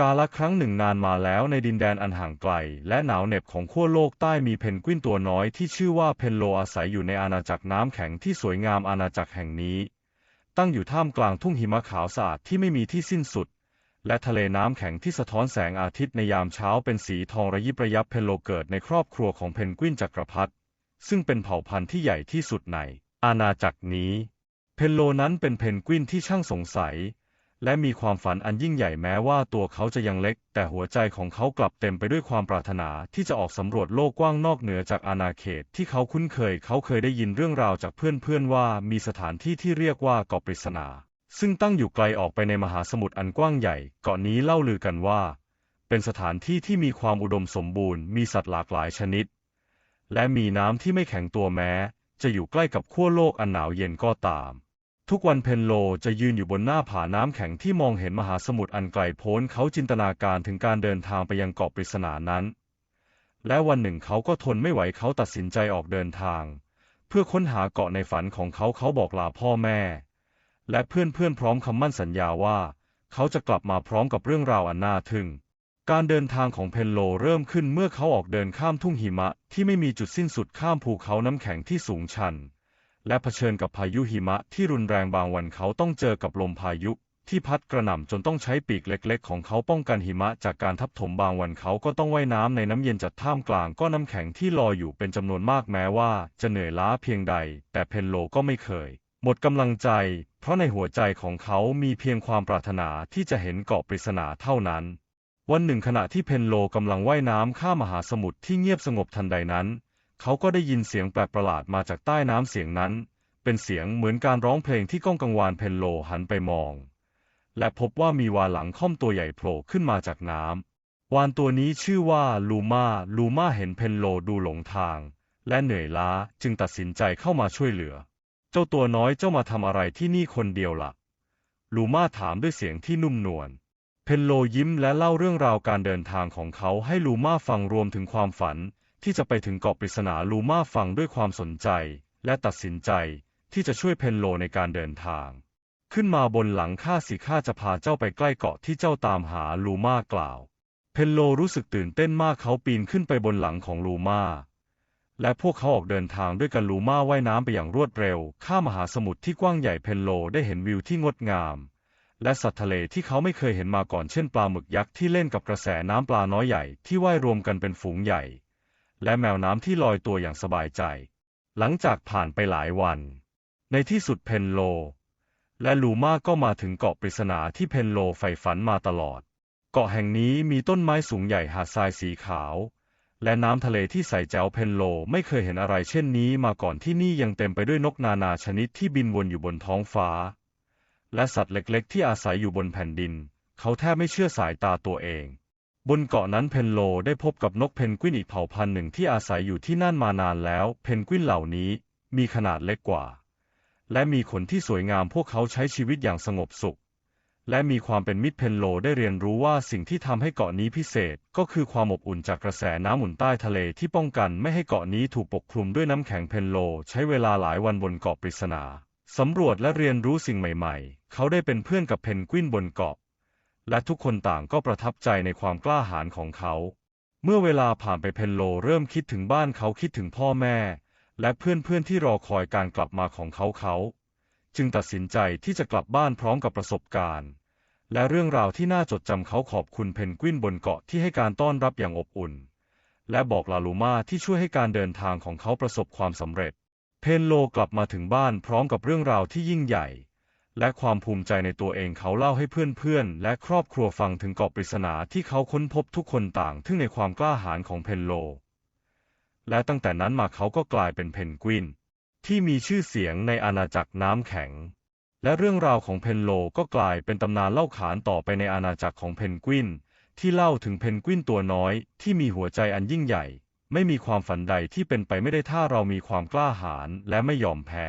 กาละครั้งหนึ่งนานมาแล้วในดินแดนอันห่างไกล และหนาวเหน็บของขั้วโลกใต้มีเพนกวินตัวน้อยที่ชื่อว่าเพนโลอาศัยอยู่ในอาณาจักรน้ำแข็งที่สวยงามอาณาจักรแห่งนี้ ตั้งอยู่ท่ามกลางทุ่งหิมะขาวสะอาดที่ไม่มีที่สิ้นสุด และทะเลน้ำแข็งที่สะท้อนแสงอาทิตย์ในยามเช้าเป็นสีทองระยิบระยับเพนโลเกิดในครอบครัวของเพนกวินจักรพรรดิซึ่งเป็นเผ่าพันธุ์ที่ใหญ่ที่สุดในอาณาจักรนี้ เพนโลนั้นเป็นเพนกวินที่ช่างสงสัย และมีความฝันอันยิ่งใหญ่แม้ว่าตัวเขาจะยังเล็ก แต่หัวใจของเขากลับเต็มไปด้วยความปรารถนาที่จะออกสำรวจโลกกว้างนอกเหนือจากอาณาเขตที่เขาคุ้นเคย เขาเคยได้ยินเรื่องราวจากเพื่อนๆว่ามีสถานที่ที่เรียกว่าเกาะปริศนา ซึ่งตั้งอยู่ไกลออกไปในมหาสมุทรอันกว้างใหญ่ เกาะนี้เล่าลือกันว่า เป็นสถานที่ที่มีความอุดมสมบูรณ์ มีสัตว์หลากหลายชนิด และมีน้ำที่ไม่แข็งตัวแม้ จะอยู่ใกล้กับขั้วโลกอันหนาวเย็นก็ตาม ทุกวันเพนโลจะยืนอยู่บนหน้าผาน้ำแข็งที่มองเห็นมหาสมุทรอันไกลโพ้นเขาจินตนาการถึงการเดินทางไปยังเกาะปริศนานั้น และวันหนึ่งเขาก็ทนไม่ไหวเขาตัดสินใจออกเดินทาง เพื่อค้นหาเกาะในฝันของเขาเขาบอกลาพ่อแม่ และเพื่อนๆพร้อมคำมั่นสัญญาว่า เขาจะกลับมาพร้อมกับเรื่องราวอันน่าทึ่ง การเดินทางของเพนโลเริ่มขึ้นเมื่อเขาออกเดินข้ามทุ่งหิมะที่ไม่มีจุดสิ้นสุดข้ามภูเขาน้ำแข็งที่สูงชัน และเผชิญกับพายุหิมะที่รุนแรงบางวันเขาต้องเจอกับลมพายุ ที่พัดกระหน่ำจนต้องใช้ปีกเล็กๆ ของเขาป้องกันหิมะจากการทับถมบางวันเขาก็ต้องว่ายน้ำในน้ำเย็นจัดท่ามกลางก้อนน้ำแข็งที่ลอยอยู่เป็นจำนวนมากแม้ว่า จะเหนื่อยล้าเพียงใด แต่เพนโลก็ไม่เคย หมดกำลังใจ เพราะในหัวใจของเขามีเพียงความปรารถนาที่จะเห็นเกาะปริศนาเท่านั้น วันหนึ่งขณะที่เพนโลกำลังว่ายน้ำข้ามมหาสมุทรที่เงียบสงบทันใดนั้น เขาก็ได้ยินเสียงแปลกประหลาดมาจากใต้น้ำเสียงนั้น เป็นเสียงเหมือนการร้องเพลงที่ก้องกังวานเพนโลหันไปมอง และพบว่ามีวาหลังค่อมตัวใหญ่โผล่ขึ้นมาจากน้ำวานตัวนี้ชื่อว่าลูมาลูมาเห็นเพนโลดูหลงทาง และเหนื่อยล้าจึงตัดสินใจเข้ามาช่วยเหลือ เจ้าตัวน้อยเจ้ามาทำอะไรที่นี่คนเดียวละ่ะลูมาถามด้วยเสียงที่นุ่มนวล เพนโลยิ้มและเล่าเรื่องราวการเดินทางของเขาให้ลูมาฟังรวมถึงความฝัน ที่จะไปถึงเกาะปริศนาลูมาฟังด้วยความสนใจ และตัดสินใจที่จะช่วยเพนโลในการเดินทาง ขึ้นมาบนหลังข้าสิข้าจะพาเจ้าไปใกล้เกาะที่เจ้าตามหาลูมากล่าว เพนโลรู้สึกตื่นเต้นมากเขาปีนขึ้นไปบนหลังของลูมาและพวกเขาออกเดินทางด้วยกันลูมาว่ายน้ำไปอย่างรวดเร็ว ข้ามมหาสมุทรที่กว้างใหญ่เพนโลได้เห็นวิวที่งดงาม และสัตว์ทะเลที่เขาไม่เคยเห็นมาก่อนเช่นปลาหมึกยักษ์ที่เล่นกับกระแสน้ำปลาน้อยใหญ่ที่ว่ายรวมกันเป็นฝูงใหญ่ และแมวน้ำที่ลอยตัวอย่างสบายใจ หลังจากผ่านไปหลายวัน ในที่สุดเพนโล และลูมาก็มาถึงเกาะปริศนาที่เพนโลใฝ่ฝันมาตลอด เกาะแห่งนี้มีต้นไม้สูงใหญ่หาดทรายสีขาว และน้ำทะเลที่ใสแจ๋วเพนโลไม่เคยเห็นอะไรเช่นนี้มาก่อนที่นี่ยังเต็มไปด้วยนกนานาชนิดที่บินวนอยู่บนท้องฟ้า และสัตว์เล็กๆ ที่อาศัยอยู่บนแผ่นดิน เขาแทบไม่เชื่อสายตาตัวเอง บนเกาะนั้นเพนโลได้พบกับนกเพนกวินอีกเผ่าพันธุ์หนึ่งที่อาศัยอยู่ที่นั่นมานานแล้ว เพนกวินเหล่านี้มีขนาดเล็กกว่า และมีขนที่สวยงามพวกเขาใช้ชีวิตอย่างสงบสุข และมีความเป็นมิตรเพนโลได้เรียนรู้ว่าสิ่งที่ทำให้เกาะนี้พิเศษก็คือความอบอุ่นจากกระแสน้ำหมุนใต้ทะเลที่ป้องกันไม่ให้เกาะนี้ถูกปกคลุมด้วยน้ำแข็งเพนโล ใช้เวลาหลายวันบนเกาะปริศนาสำรวจและเรียนรู้สิ่งใหม่ ๆ เขาได้เป็นเพื่อนกับเพนกวินบนเกาะ และทุกคนต่างก็ประทับใจในความกล้าหาญของเขา เมื่อเวลาผ่านไปเพนโลเริ่มคิดถึงบ้านเขาคิดถึงพ่อแม่ และเพื่อนๆที่รอคอยการกลับมาของเขาเขา จึงตัดสินใจที่จะกลับบ้านพร้อมกับประสบการณ์ และเรื่องราวที่น่าจดจำเขาขอบคุณเพนกวินบนเกาะที่ให้การต้อนรับอย่างอบอุ่น และบอกลาลูมาที่ช่วยให้การเดินทางของเขาประสบความสำเร็จ เพนโลกลับมาถึงบ้านพร้อมกับเรื่องราวที่ยิ่งใหญ่ และความภูมิใจในตัวเองเขาเล่าให้เพื่อนๆ และครอบครัวฟังถึงเกาะปริศนาที่เขาค้นพบทุกคนต่างทึ่งในความกล้าหาญของเพนโล และตั้งแต่นั้นมาเขาก็กลายเป็นเพนกวิน ที่มีชื่อเสียงในอาณาจักรน้ำแข็ง และเรื่องราวของเพนโลก็กลายเป็นตำนานเล่าขานต่อไปในอาณาจักรของเพนกวิน ที่เล่าถึงเพนกวินตัวน้อย ที่มีหัวใจอันยิ่งใหญ่ ไม่มีความฝันใดที่เป็นไปไม่ได้ถ้าเรามีความกล้าหาญและไม่ยอมแพ้